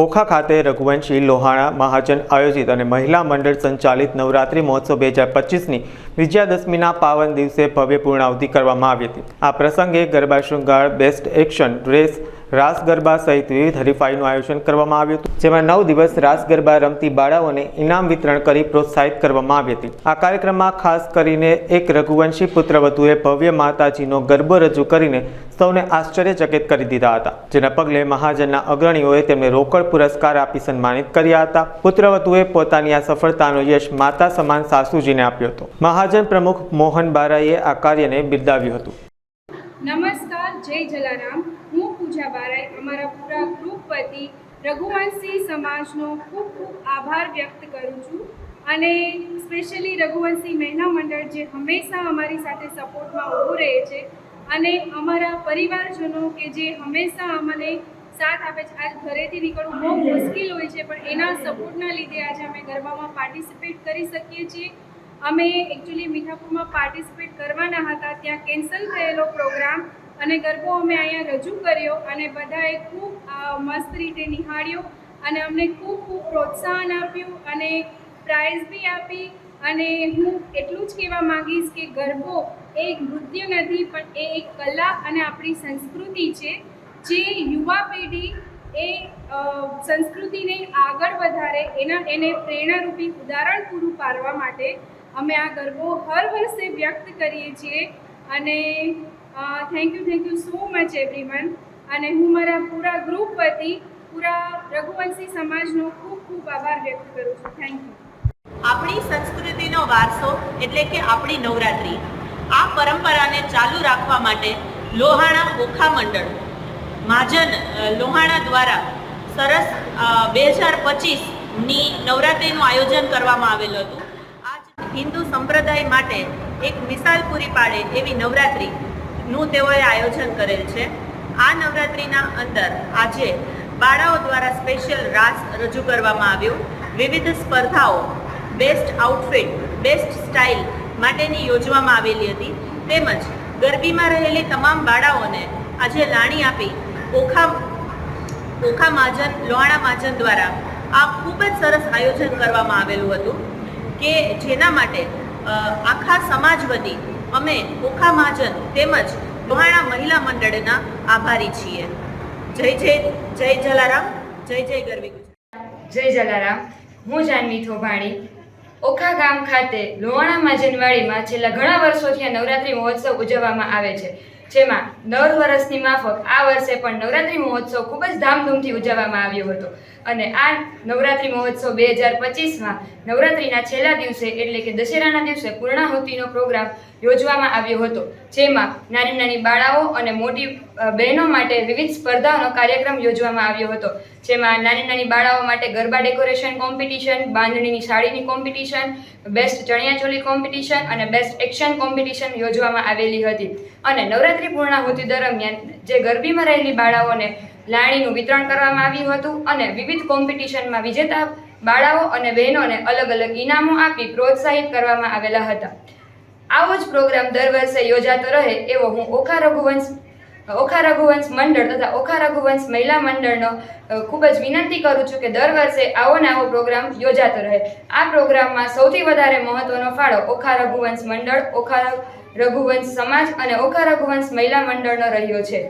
ઓખા ખાતે રઘુવંશી લોહાણા મહાજન આયોજિત અને મહિલા મંડળ સંચાલિત નવરાત્રી મહોત્સવ બે હજાર પચીસની વિજયાદશમીના પાવન દિવસે ભવ્ય પૂર્ણાવતિ કરવામાં આવી હતી. આ પ્રસંગે ગરબા શૃંગાર, બેસ્ટ એક્શન, રેસ રાસ ગરબા સહિત વિવિધ હરીફાઈનું આયોજન કરવામાં આવ્યું હતું, જેમાં નવ દિવસ રાસ ગરબા રમતી બાળાઓને ઇનામ વિતરણ કરી પ્રોત્સાહિત કરવામાં આવી હતી. આ કાર્યક્રમમાં ખાસ કરીને એક રઘુવંશી પુત્રવધુએ ભવ્ય માતાજીનો ગરબો રજૂ કરીને સૌને આશ્ચર્યચકિત કરી દીધા હતા, જેના પગલે મહાજનના અગ્રણીઓએ તેમને રોકડ પુરસ્કાર આપી સન્માનિત કર્યા હતા. પુત્રવધુએ પોતાની આ સફળતાનો યશ માતા સમાન સાસુજીને આપ્યો હતો. મહાજન પ્રમુખ મોહન બારાઈએ આ કાર્યને બિરદાવ્યું હતું. જય જલારામ. હું પૂજા બારાય અમારા પૂરા ગ્રુપ વતી રઘુવંશી સમાજનો ખૂબ ખૂબ આભાર વ્યક્ત કરું છું અને સ્પેશિયલી રઘુવંશી મહિલા મંડળ જે હંમેશા અમારી સાથે સપોર્ટમાં ઊભું રહે છે અને અમારા પરિવારજનો કે જે હંમેશા અમને સાથ આપે છે. આજ ઘરેથી નીકળવું બહુ મુશ્કેલ હોય છે, પણ એના સપોર્ટના લીધે આજે અમે ગરબામાં પાર્ટિસિપેટ કરી શકીએ છીએ. અમે એકચ્યુઅલી મીઠાપુરમાં પાર્ટિસિપેટ કરવાના હતા. ત્યાં કેન્સલ થયેલો પ્રોગ્રામ અને ગરબો અમે અહીંયા રજૂ કર્યો અને બધાએ ખૂબ મસ્ત રીતે નિહાળ્યો અને અમને ખૂબ ખૂબ પ્રોત્સાહન આપ્યું અને પ્રાઇઝ બી આપી અને હું એટલું જ કહેવા માંગીશ કે ગરબો એ એક નૃત્ય નથી, પણ એ એક કલા અને આપણી સંસ્કૃતિ છે. જે યુવા પેઢી એ સંસ્કૃતિને આગળ વધારે એના, એને પ્રેરણારૂપી ઉદાહરણ પૂરું પાડવા માટે અમે આ ગરબો હર વર્ષે વ્યક્ત કરીએ છીએ અને thank you thank you so much everyone અને હું મારા પૂરા ગ્રુપ વતી, પૂરા રઘુવંશી સમાજનો ખૂબ ખૂબ આભાર વ્યક્ત કરું છું. થેન્ક યુ આપણી સંસ્કૃતિનો વારસો એટલે કે આપણી નવરાત્રિ. આ પરંપરાને ચાલુ રાખવા માટે લોહાણા ઓખા મંડળ મહાજન લોહાણા દ્વારા સરસ બે હજાર પચીસની નવરાત્રિનું આયોજન કરવામાં આવેલું હતું. આજ હિન્દુ સંપ્રદાય માટે એક મિસાલ પૂરી પાડે એવી નવરાત્રિનું તેઓએ આયોજન કરેલ છે. આ નવરાત્રિના અંદર આજે બાળાઓ દ્વારા સ્પેશિયલ રાસ રજૂ કરવામાં આવ્યું. વિવિધ સ્પર્ધાઓ બેસ્ટ આઉટફિટ બેસ્ટ સ્ટાઇલ માટેની યોજવામાં આવેલી હતી. તેમજ ગરબીમાં રહેલી તમામ બાળાઓને આજે લાણી આપી ઓખા ઓખા મહાજન લોહાણા મહાજન દ્વારા આ ખૂબ જ સરસ આયોજન કરવામાં આવેલું હતું કે જેના માટે આખા સમાજ વતી અમે ઓખા મહાજન તેમજ લોહાણા મહિલા મંડળના આભારી છીએ. જય જય જય જલારામ, જય જય ગરવી જય જલારામ, હું જાનવી થોભાણી ઓખા ગામ ખાતે લોહાણા માજનવાડીમાં છેલ્લા ઘણા વર્ષોથી આ નવરાત્રિ મહોત્સવ ઉજવવામાં આવે છે. જેમાં દર વર્ષની માફક આ વર્ષે પણ નવરાત્રિ મહોત્સવ ખૂબ જ ધામધૂમથી ઉજવવામાં આવ્યો હતો. અને આ નવરાત્રિ મહોત્સવ બે હજાર પચીસમાં નવરાત્રિના છેલ્લા દિવસે એટલે કે દશેરાના દિવસે પૂર્ણાહુતિનો પ્રોગ્રામ યોજવામાં આવ્યો હતો, જેમાં નાની નાની બાળાઓ અને મોટી બહેનો માટે વિવિધ સ્પર્ધાઓનો કાર્યક્રમ યોજવામાં આવ્યો હતો, જેમાં નાની નાની બાળાઓ માટે ગરબા ડેકોરેશન કોમ્પિટિશન, બાંધણીની સાડીની કોમ્પિટિશન, બેસ્ટ ચણિયાચોલી કોમ્પિટિશન અને બેસ્ટ એક્શન કોમ્પિટિશન યોજવામાં આવેલી હતી. અને નવરાત્રિ પૂર્ણાહુતિ દરમિયાન જે ગરબીમાં રહેલી બાળાઓને લાણીનું વિતરણ કરવામાં આવ્યું હતું અને વિવિધ કોમ્પિટિશનમાં વિજેતા બાળાઓ અને બહેનોને અલગ અલગ ઇનામો આપી પ્રોત્સાહિત કરવામાં આવેલા હતા. આવો જ પ્રોગ્રામ દર વર્ષે યોજાતો રહે એવો હું ઓખા રઘુવંશ ઓખા રઘુવંશ મંડળ તથા ઓખા રઘુવંશ મહિલા મંડળનો ખૂબ જ વિનંતી કરું છું કે દર વર્ષે આવો ને આવો પ્રોગ્રામ યોજાતો રહે. આ પ્રોગ્રામમાં સૌથી વધારે મહત્વનો ફાળો ઓખા રઘુવંશ મંડળ, ઓખા રઘુવંશ સમાજ અને ઓખા રઘુવંશ મહિલા મંડળનો રહ્યો છે.